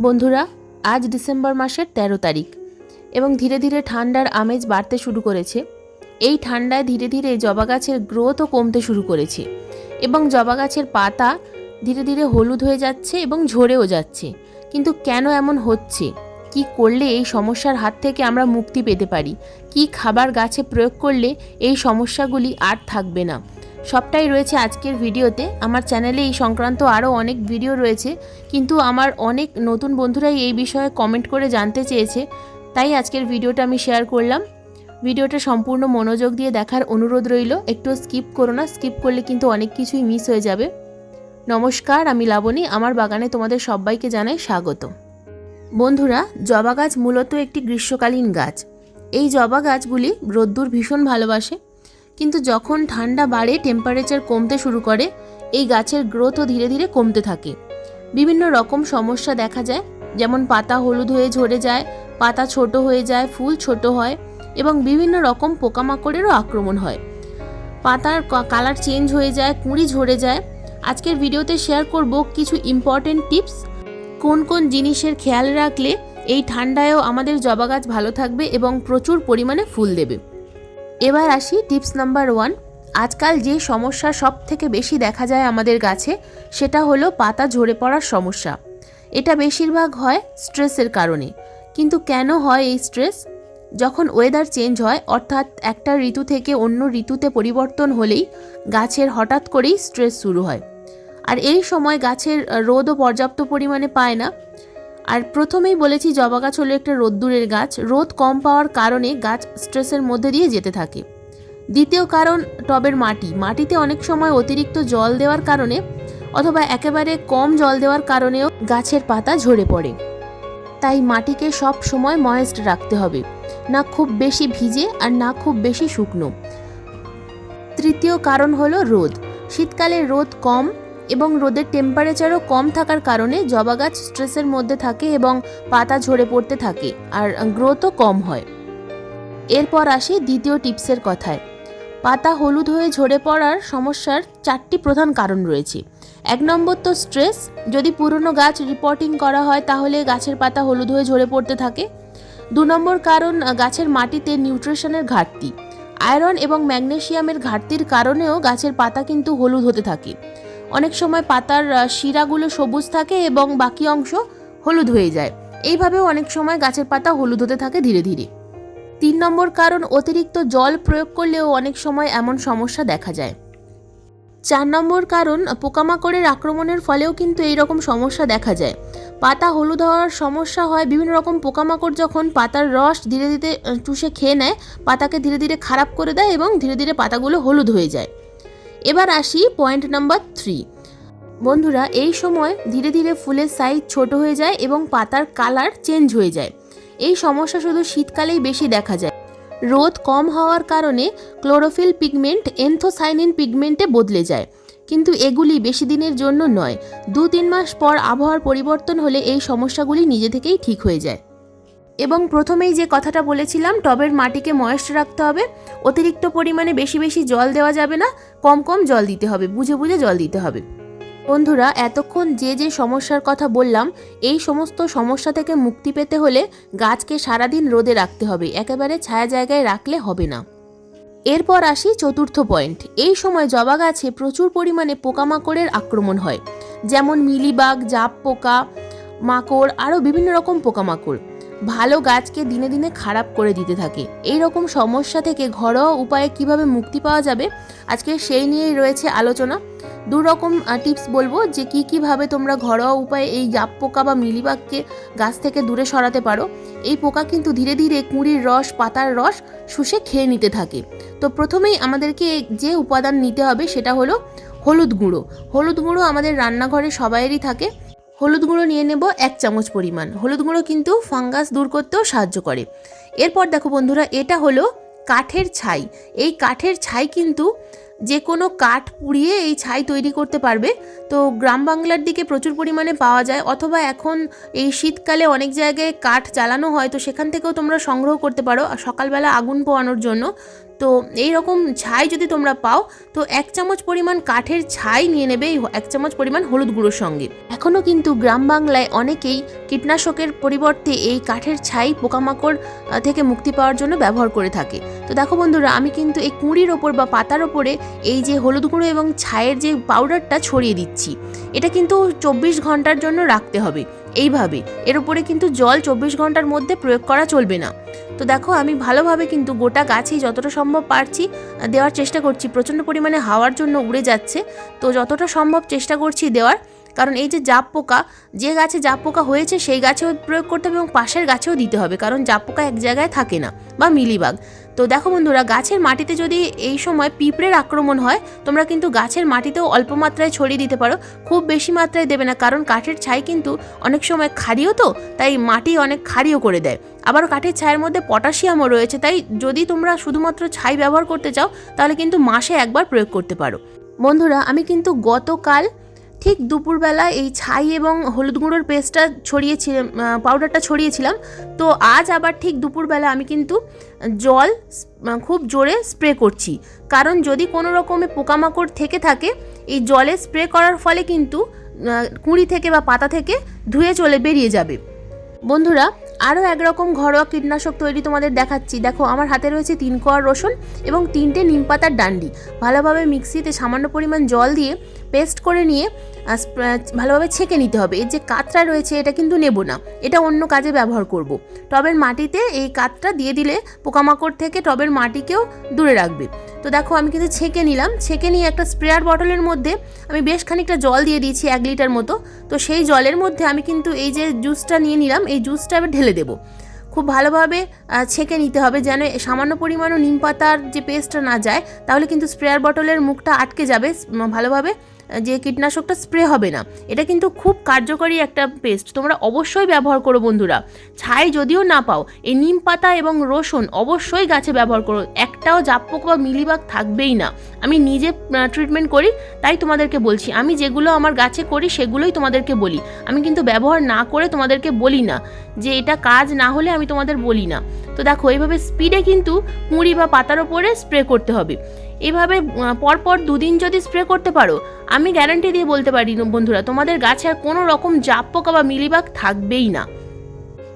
বন্ধুরা, আজ ডিসেম্বর মাসের ১৩ তারিখ এবং ধীরে ধীরে ঠান্ডার আমেজ বাড়তে শুরু করেছে। এই ঠান্ডায় ধীরে ধীরে জবা গাছের গ্রোথও কমতে শুরু করেছে এবং জবা গাছের পাতা ধীরে ধীরে হলুদ হয়ে যাচ্ছে এবং ঝরেও যাচ্ছে। কিন্তু কেন এমন হচ্ছে? কি করলে এই সমস্যার হাত থেকে আমরা মুক্তি পেতে পারি? কি খাবার গাছে প্রয়োগ করলে এই সমস্যাগুলি আর থাকবে না? সবটাই রয়েছে আজকের ভিডিওতে। আমার চ্যানেলে এই সংক্রান্ত আরও অনেক ভিডিও রয়েছে, কিন্তু আমার অনেক নতুন বন্ধুরাই এই বিষয়ে কমেন্ট করে জানতে চেয়েছে, তাই আজকের ভিডিওটা আমি শেয়ার করলাম। ভিডিওটা সম্পূর্ণ মনোযোগ দিয়ে দেখার অনুরোধ রইল, একটু স্কিপ করো না স্কিপ করলে কিন্তু অনেক কিছুই মিস হয়ে যাবে। নমস্কার, আমি লাবণী, আমার বাগানে তোমাদের সবাইকে জানাই স্বাগত। বন্ধুরা, জবা গাছ মূলত একটি গ্রীষ্মকালীন গাছ। এই জবা গাছগুলি রোদ্দুর ভীষণ ভালোবাসে কিন্তু যখন ঠান্ডা বাড়ে টেম্পারেচার কমতে শুরু করে, এই গাছের গ্রোথও ধীরে ধীরে কমতে থাকে। বিভিন্ন রকম সমস্যা দেখা যায়, যেমন পাতা হলুদ হয়ে ঝরে যায়, পাতা ছোট হয়ে যায়, ফুল ছোট হয়, এবং বিভিন্ন রকম পোকামাকড়েরও আক্রমণ হয়। পাতার কালার চেঞ্জ হয়ে যায়, কুঁড়ি ঝরে যায়। আজকের ভিডিওতে শেয়ার করব কিছু ইম্পর্টেন্ট টিপস কোন কোন জিনিসের খেয়াল রাখলে এই ঠান্ডায়ও আমাদের জবা গাছ ভালো থাকবে এবং প্রচুর পরিমাণে ফুল দেবে। এবার আসি টিপস নাম্বার ওয়ান। আজকাল যে সমস্যা সব থেকে বেশি দেখা যায় আমাদের গাছে, সেটা হলো পাতা ঝরে পড়ার সমস্যা। এটা বেশিরভাগ হয় স্ট্রেসের কারণে। কিন্তু কেন হয় এই স্ট্রেস? যখন ওয়েদার চেঞ্জ হয়, অর্থাৎ একটা ঋতু থেকে অন্য ঋতুতে পরিবর্তন হলেই গাছের হঠাৎ করেই স্ট্রেস শুরু হয়। আর এই সময় গাছের রোদও পর্যাপ্ত পরিমাণে পায় না। আর প্রথমেই বলেছি, জবা গাছ হলো একটা রোদ্দুরের গাছ। রোদ কম পাওয়ার কারণে গাছ স্ট্রেসের মধ্যে দিয়ে যেতে থাকে। দ্বিতীয় কারণ, টবের মাটি। মাটিতে অনেক সময় অতিরিক্ত জল দেওয়ার কারণে অথবা একেবারে কম জল দেওয়ার কারণেও গাছের পাতা ঝরে পড়ে। তাই মাটিকে সব সময় ময়েস্ট রাখতে হবে। না খুব বেশি ভিজে আর না খুব বেশি শুকনো। তৃতীয় কারণ হলো রোদ। শীতকালে রোদ কম এবং রোদের টেম্পারেচারও কম থাকার কারণে জবা গাছ স্ট্রেসের মধ্যে থাকে এবং পাতা ঝরে পড়তে থাকে আর গ্রোথও কম হয়। এরপর আসি দ্বিতীয় টিপসের কথায়। পাতা হলুদ হয়ে ঝরে পড়ার সমস্যার চারটি প্রধান কারণ রয়েছে। এক নম্বর তো স্ট্রেস যদি পুরনো গাছ রিপোর্টিং করা হয় তাহলে গাছের পাতা হলুদ হয়ে ঝরে পড়তে থাকে। দু নম্বর কারণ, গাছের মাটিতে নিউট্রিশনের ঘাটতি। আয়রন এবং ম্যাগনেশিয়ামের ঘাটতির কারণেও গাছের পাতা কিন্তু হলুদ হতে থাকে। অনেক সময় পাতার শিরাগুলো সবুজ থাকে এবং বাকি অংশ হলুদ হয়ে যায়। এইভাবেও অনেক সময় গাছের পাতা হলুদ হতে থাকে ধীরে ধীরে। তিন নম্বর কারণ, অতিরিক্ত জল প্রয়োগ করলেও অনেক সময় এমন সমস্যা দেখা যায়। চার নম্বর কারণ, পোকামাকড়ের আক্রমণের ফলেও কিন্তু এই রকম সমস্যা দেখা যায়। পাতা হলুদ হওয়ার সমস্যা হয়, বিভিন্ন রকম পোকামাকড় যখন পাতার রস ধীরে ধীরে চুষে খেয়ে নেয়, পাতাকে ধীরে ধীরে খারাপ করে দেয় এবং ধীরে ধীরে পাতাগুলো হলুদ হয়ে যায়। এবার আসি পয়েন্ট নাম্বার থ্রি বন্ধুরা, এই সময় ধীরে ধীরে ফুলের সাইজ ছোট হয়ে যায় এবং পাতার কালার চেঞ্জ হয়ে যায়। এই সমস্যা শুধু শীতকালেই বেশি দেখা যায়। রোদ কম হওয়ার কারণে ক্লোরোফিল পিগমেন্ট এনথোসাইনিন পিগমেন্টে বদলে যায়। কিন্তু এগুলি বেশি দিনের জন্য নয়। দু তিন মাস পর আবহাওয়ার পরিবর্তন হলে এই সমস্যাগুলি নিজে থেকেই ঠিক হয়ে যায়। এবং প্রথমেই যে কথাটা বলেছিলাম, টবের মাটিকে ময়েস্ট রাখতে হবে। অতিরিক্ত পরিমাণে বেশি বেশি জল দেওয়া যাবে না, কম কম জল দিতে হবে, বুঝে বুঝে জল দিতে হবে। বন্ধুরা, এতক্ষণ যে যে সমস্যার কথা বললাম, এই সমস্ত সমস্যা থেকে মুক্তি পেতে হলে গাছকে সারাদিন রোদে রাখতে হবে, একেবারে ছায়া জায়গায় রাখলে হবে না। এরপর আসি চতুর্থ পয়েন্ট। এই সময় জবা গাছে প্রচুর পরিমাণে পোকামাকড়ের আক্রমণ হয়, যেমন মিলিবাগ জাপ পোকা মাকড়, আরও বিভিন্ন রকম পোকামাকড়। ভালো গাছকে দিনে দিনে খারাপ করে দিতে থাকে। এই রকম সমস্যা থেকে ঘরোয়া উপায়ে কীভাবে মুক্তি পাওয়া যাবে? আজকে সেই নিয়েই রয়েছে আলোচনা। দু রকম টিপস বলব যে কি কীভাবে তোমরা ঘরোয়া উপায়ে এই জাপ পোকা বা মিলিবাগকে গাছ থেকে দূরে সরাতে পারো। এই পোকা কিন্তু ধীরে ধীরে কুঁড়ির রস, পাতার রস শুষে খেয়ে নিতে থাকে। তো প্রথমেই আমাদেরকে যে উপাদান নিতে হবে সেটা হলো হলুদ গুঁড়ো। হলুদ গুঁড়ো আমাদের রান্নাঘরে সবাইয়েরই থাকে। হলুদ গুঁড়ো নিয়ে নেব এক চামচ পরিমাণ। হলুদ গুঁড়ো কিন্তু ফাঙ্গাস দূর করতেও সাহায্য করে। এরপর দেখো বন্ধুরা, এটা হলো কাঠের ছাই। এই কাঠের ছাই কিন্তু যে কোনো কাঠ পুড়িয়ে এই ছাই তৈরি করতে পারবে। তো গ্রাম বাংলার দিকে প্রচুর পরিমাণে পাওয়া যায়, অথবা এখন এই শীতকালে অনেক জায়গায় কাঠ জ্বালানো হয়, তো সেখান থেকেও তোমরা সংগ্রহ করতে পারো সকালবেলা আগুন পোয়ানোর জন্য। তো এই রকম ছাই যদি তোমরা পাও, তো এক চামচ পরিমাণ কাঠের ছাই নিয়ে নেবে এক চামচ পরিমাণ হলুদ গুঁড়োর সঙ্গে। এখনও কিন্তু গ্রাম বাংলায় অনেকেই কীটনাশকের পরিবর্তে এই কাঠের ছাই পোকামাকড় থেকে মুক্তি পাওয়ার জন্য ব্যবহার করে থাকে। তো দেখো বন্ধুরা, আমি কিন্তু এই কুঁড়ির ওপর বা পাতার ওপরে এই যে হলুদ গুঁড়ো এবং ছায়ের যে পাউডারটা ছড়িয়ে দিচ্ছি। এটা কিন্তু চব্বিশ ঘণ্টার জন্য রাখতে হবে। এইভাবে। এর উপরে কিন্তু জল চব্বিশ ঘণ্টার মধ্যে প্রয়োগ করা চলবে না। তো দেখো, আমি ভালোভাবে কিন্তু গোটা গাছেই যতটা সম্ভব পারছি দেওয়ার চেষ্টা করছি। প্রচণ্ড পরিমাণে হাওয়ার জন্য উড়ে যাচ্ছে। তো যতটা সম্ভব চেষ্টা করছি দেওয়ার। কারণ এই যে জাপ পোকা, যে গাছে জাপ পোকা হয়েছে, সেই গাছেও প্রয়োগ করতে হবে এবং পাশের গাছেও দিতে হবে। কারণ জাপ পোকা এক জায়গায় থাকে না, বা মিলিবাগ। তো দেখো বন্ধুরা, গাছের মাটিতে যদি এই সময় পিঁপড়ের আক্রমণ হয়, তোমরা কিন্তু গাছের মাটিতেও অল্প মাত্রায় ছড়িয়ে দিতে পারো। খুব বেশি মাত্রায় দেবে না, কারণ কাঠের ছাই কিন্তু অনেক সময় ক্ষারীয় তো, তাই মাটি অনেক ক্ষারীয় করে দেয়। আবার কাঠের ছাইয়ের মধ্যে পটাশিয়ামও রয়েছে, তাই যদি তোমরা শুধুমাত্র ছাই ব্যবহার করতে চাও, তাহলে কিন্তু মাসে একবার প্রয়োগ করতে পারো। বন্ধুরা, আমি কিন্তু গতকাল ঠিক দুপুরবেলা এই ছাই এবং হলুদ গুঁড়োর পেস্টটা ছড়িয়েছিলাম পাউডারটা ছড়িয়েছিলাম। তো আজ আবার ঠিক দুপুরবেলা আমি কিন্তু জল খুব জোরে স্প্রে করছি। কারণ যদি কোনো রকমে পোকামাকড় থেকে থাকে, এই জলে স্প্রে করার ফলে কিন্তু কুঁড়ি থেকে বা পাতা থেকে ধুয়ে চলে বেরিয়ে যাবে। বন্ধুরা, আরও একরকম ঘরোয়া কীটনাশক তৈরি তোমাদের দেখাচ্ছি। দেখো, আমার হাতে রয়েছে তিন কোয়া রসুন এবং তিনটে নিম পাতার ডান্ডি। ভালোভাবে মিক্সিতে সামান্য পরিমাণ জল দিয়ে পেস্ট করে নিয়ে ভালোভাবে ছেঁকে নিতে হবে। এর যে কাতরা রয়েছে, এটা কিন্তু নেব না। এটা অন্য কাজে ব্যবহার করব। টবের মাটিতে এই কাতটা দিয়ে দিলে পোকামাকড় থেকে টবের মাটিকেও দূরে রাখবে। তো দেখো, আমি কিন্তু ছেঁকে নিলাম। ছেঁকে নিয়ে একটা স্প্রেয়ার বটলের মধ্যে আমি বেশ খানিকটা জল দিয়ে দিয়েছি, এক লিটার মতো। তো সেই জলের মধ্যে আমি কিন্তু এই যে জুসটা নিয়ে নিলাম, এই জুসটা এবার ঢেলে দেবো। খুব ভালোভাবে ছেঁকে নিতে হবে যেন সামান্য পরিমাণও নিম পাতার যে পেস্টটা না যায়, তাহলে কিন্তু স্প্রেয়ার বটলের মুখটা আটকে যাবে ভালোভাবে যে কীটনাশকটা স্প্রে হবে না, এটা কিন্তু খুব কার্যকরী একটা পেস্ট। তোমরা অবশ্যই ব্যবহার করো বন্ধুরা। ছাই যদিও না পাও, এই নিম পাতা এবং রসুন অবশ্যই গাছে ব্যবহার করো। একটাও জাপপোক বা মিলিবাগ থাকবেই না। আমি নিজে ট্রিটমেন্ট করি, তাই তোমাদেরকে বলছি। আমি যেগুলো আমার গাছে করি, সেগুলোই তোমাদেরকে বলি। আমি কিন্তু ব্যবহার না করে তোমাদেরকে বলি না যে এটা কাজ না হলে আমি তোমাদের বলি না। তো দেখো, এইভাবে স্পিডে কিন্তু কুঁড়ি বা পাতার ওপরে স্প্রে করতে হবে। এভাবে পরপর দুদিন যদি স্প্রে করতে পারো, আমি গ্যারান্টি দিয়ে বলতে পারি বন্ধুরা, তোমাদের গাছে আর কোনো রকম জাপ পোকা বা মিলিবাগ থাকবেই না।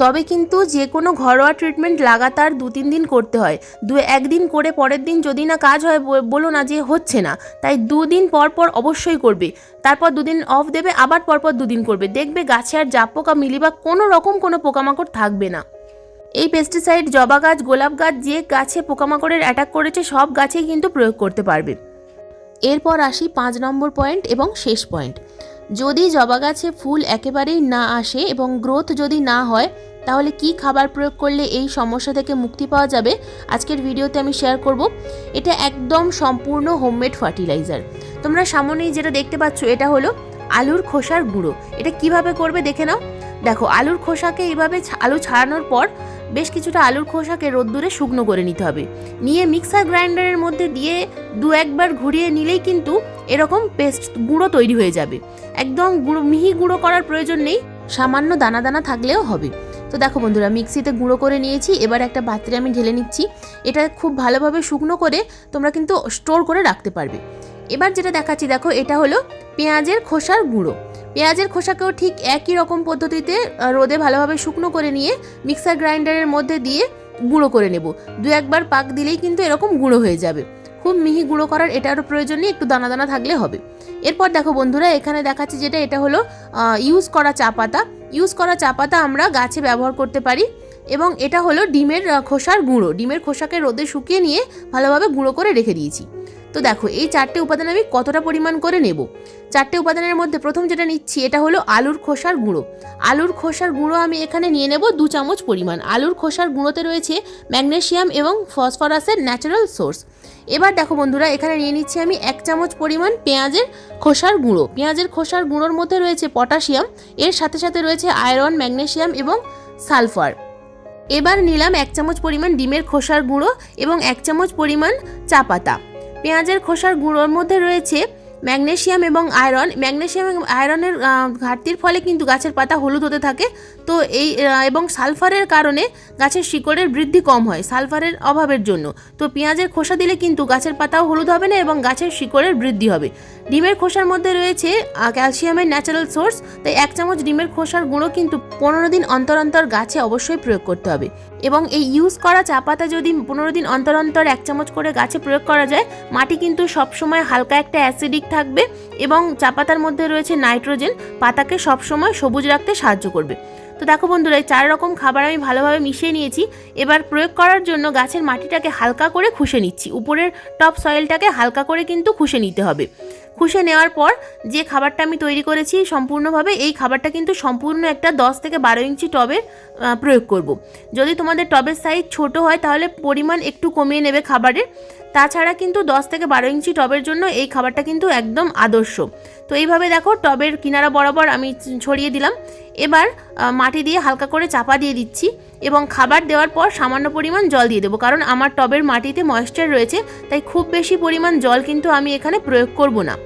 তবে কিন্তু যে কোনো ঘরোয়া ট্রিটমেন্ট লাগাতার দু তিন দিন করতে হয়। দু, একদিন করে পরের দিন যদি না কাজ হয় বলো না যে হচ্ছে না, তাই দুদিন পর পর অবশ্যই করবে। তারপর দুদিন অফ দেবে, আবার পরপর দুদিন করবে। দেখবে গাছে আর জাপ পোকা, মিলিবাগ কোনো রকম কোনো পোকামাকড় থাকবে না। এই পেস্টিসাইড জবা গাছ, গোলাপ গাছ যে গাছে পোকামাকড়ের অ্যাটাক করেছে, সব গাছেই কিন্তু প্রয়োগ করতে পারবে। এরপর আসি পাঁচ নম্বর পয়েন্ট এবং শেষ পয়েন্ট যদি জবা গাছে ফুল একেবারেই না আসে এবং গ্রোথ যদি না হয়, তাহলে কি খাবার প্রয়োগ করলে এই সমস্যা থেকে মুক্তি পাওয়া যাবে? আজকের ভিডিওতে আমি শেয়ার করব। এটা একদম সম্পূর্ণ হোমমেড ফার্টিলাইজার তোমরা সামনেই যেটা দেখতে পাচ্ছ, এটা হলো আলুর খোসার গুঁড়ো। এটা কীভাবে করবে দেখে নাও। দেখো, আলুর খোসাকে এইভাবে আলু ছাড়ানোর পর বেশ কিছুটা আলুর খোসাকে রোদ্দুরে শুকনো করে নিতে হবে। নিয়ে মিক্সার গ্রাইন্ডারের মধ্যে দিয়ে দু একবার ঘুরিয়ে নিলেই কিন্তু এরকম পেস্ট গুঁড়ো তৈরি হয়ে যাবে। একদম গুঁড়ো, মিহি গুঁড়ো করার প্রয়োজন নেই, সামান্য দানা দানা থাকলেও হবে। তো দেখো বন্ধুরা, মিক্সিতে গুঁড়ো করে নিয়েছি, এবার একটা পাত্রে আমি ঢেলে নিচ্ছি। এটা খুব ভালোভাবে শুকনো করে তোমরা কিন্তু স্টোর করে রাখতে পারবে। এবার যেটা দেখাচ্ছি, দেখো এটা হলো পেঁয়াজের খোসার গুঁড়ো। পেঁয়াজের খোসাকেও ঠিক একই রকম পদ্ধতিতে রোদে ভালোভাবে শুকনো করে নিয়ে মিক্সার গ্রাইন্ডারের মধ্যে দিয়ে গুঁড়ো করে নেব। দু একবার পাক দিলেই কিন্তু এরকম গুঁড়ো হয়ে যাবে। খুব মিহি গুঁড়ো করার এটারও প্রয়োজন নেই, একটু দানা দানা থাকলে হবে। এরপর দেখো বন্ধুরা, এখানে দেখাচ্ছি যেটা, এটা হলো ইউজ করা চা পাতা। ইউজ করা চা পাতা আমরা গাছে ব্যবহার করতে পারি এবং এটা হলো ডিমের খোসার গুঁড়ো। ডিমের খোসাকে রোদে শুকিয়ে নিয়ে ভালোভাবে গুঁড়ো করে রেখে দিয়েছি। তো দেখো, এই চারটে উপাদান আমি কতটা পরিমাণ করে নেব? চারটে উপাদানের মধ্যে প্রথম যেটা নিচ্ছি, এটা হলো আলুর খোসার গুঁড়ো। আলুর খোসার গুঁড়ো আমি এখানে নিয়ে নেব দু চামচ পরিমাণ। আলুর খোসার গুঁড়োতে রয়েছে ম্যাগনেসিয়াম এবং ফসফরাসের ন্যাচারাল সোর্স। এবার দেখো বন্ধুরা, এখানে নিয়ে নিচ্ছি আমি এক চামচ পরিমাণ পেঁয়াজের খোসার গুঁড়ো। পেঁয়াজের খোসার গুঁড়োর মধ্যে রয়েছে পটাশিয়াম, এর সাথে সাথে রয়েছে আয়রন ম্যাগনেসিয়াম এবং সালফার। এবার নিলাম এক চামচ পরিমাণ ডিমের খোসার গুঁড়ো এবং এক চামচ পরিমাণ চা পাতা। পেঁয়াজের খোসার গুঁড়োর মধ্যে রয়েছে ম্যাগনেশিয়াম এবং আয়রন। ম্যাগনেশিয়াম এবং আয়রনের ঘাটতির ফলে কিন্তু গাছের পাতা হলুদ হতে থাকে। তো এই এবং সালফারের কারণে গাছের শিকড়ের বৃদ্ধি কম হয় সালফারের অভাবের জন্য। তো পেঁয়াজের খোসা দিলে কিন্তু গাছের পাতাও হলুদ হবে না এবং গাছের শিকড়ের বৃদ্ধি হবে। ডিমের খোসার মধ্যে রয়েছে ক্যালসিয়ামের ন্যাচারাল সোর্স তাই এক চামচ ডিমের খোসার গুঁড়ো কিন্তু পনেরো দিন অন্তর অন্তর গাছে অবশ্যই প্রয়োগ করতে হবে। এবং এই ইউজ করা চা পাতা যদি পনেরো দিন অন্তর অন্তর এক চামচ করে গাছে প্রয়োগ করা যায়, মাটি কিন্তু সবসময় হালকা একটা অ্যাসিডিক থাকবে এবং চা পাতার মধ্যে রয়েছে নাইট্রোজেন পাতাকে সবসময় সবুজ রাখতে সাহায্য করবে। তো দেখো বন্ধুরা, এই চার রকম খাবার আমি ভালোভাবে মিশিয়ে নিয়েছি। এবার প্রয়োগ করার জন্য গাছের মাটিটাকে হালকা করে খুশে নিচ্ছি। উপরের টপ সয়েলটাকে হালকা করে কিন্তু খুশে নিতে হবে। খুশে নেওয়ার পর যে খাবারটা আমি তৈরি করেছি সম্পূর্ণভাবে, এই খাবারটা কিন্তু সম্পূর্ণ একটা দশ থেকে বারো ইঞ্চি টবে প্রয়োগ করব। যদি তোমাদের টবের সাইজ ছোট হয় তাহলে পরিমাণ একটু কমিয়ে নেবে খাবারের। তাছাড়া কিন্তু দশ থেকে বারো ইঞ্চি টবের জন্য এই খাবারটা কিন্তু একদম আদর্শ। তো এইভাবে দেখো টবের কিনারা বরাবর আমি ছড়িয়ে দিলাম। এবার মাটি দিয়ে হালকা করে চাপা দিয়ে দিচ্ছি। এবং খাবার দেওয়ার পর সামান্য পরিমাণ জল দিয়ে দেবো। কারণ আমার টবের মাটিতে ময়েশ্চার রয়েছে, তাই খুব বেশি পরিমাণ জল কিন্তু আমি এখানে প্রয়োগ করব না।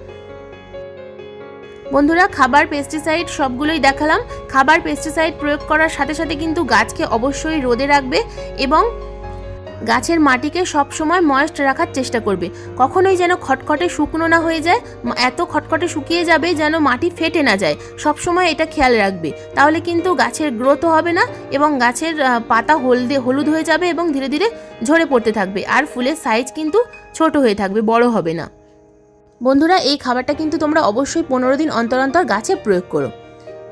বন্ধুরা, খাবার পেস্টিসাইড সবগুলোই দেখালাম। খাবার পেস্টিসাইড প্রয়োগ করার সাথে সাথে কিন্তু গাছকে অবশ্যই রোদে রাখবে এবং গাছের মাটিকে সবসময় ময়েস্ট রাখার চেষ্টা করবে। কখনোই যেন খটখটে শুকনো না হয়ে যায় এত খটখটে শুকিয়ে যাবে যেন মাটি ফেটে না যায়। সবসময় এটা খেয়াল রাখবে। তাহলে কিন্তু গাছের গ্রোথও হবে না এবং গাছের পাতা হলদে, হলুদ হয়ে যাবে এবং ধীরে ধীরে ঝরে পড়তে থাকবে। আর ফুলের সাইজ কিন্তু ছোট হয়ে থাকবে, বড় হবে না। বন্ধুরা, এই খাবারটা কিন্তু তোমরা অবশ্যই পনেরো দিন অন্তর অন্তর গাছে প্রয়োগ করো।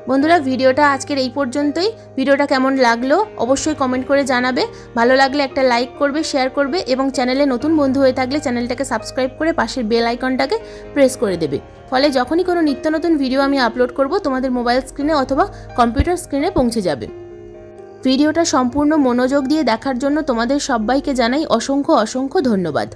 বন্ধুরা, ভিডিওটা আজকের এই পর্যন্তই। ভিডিওটা কেমন লাগল অবশ্যই কমেন্ট করে জানাবে। ভালো লাগলে একটা লাইক করবে শেয়ার করবে এবং চ্যানেলে নতুন বন্ধু হয়ে থাকলে চ্যানেলটাকে সাবস্ক্রাইব করে পাশের বেল আইকনটাকে প্রেস করে দেবে। ফলে যখনই কোনো নিত্য নতুন ভিডিও আমি আপলোড করব, তোমাদের মোবাইল স্ক্রিনে অথবা কম্পিউটার স্ক্রিনে পৌঁছে যাবে। ভিডিওটা সম্পূর্ণ মনোযোগ দিয়ে দেখার জন্য তোমাদের সবাইকে জানাই অসংখ্য অসংখ্য ধন্যবাদ।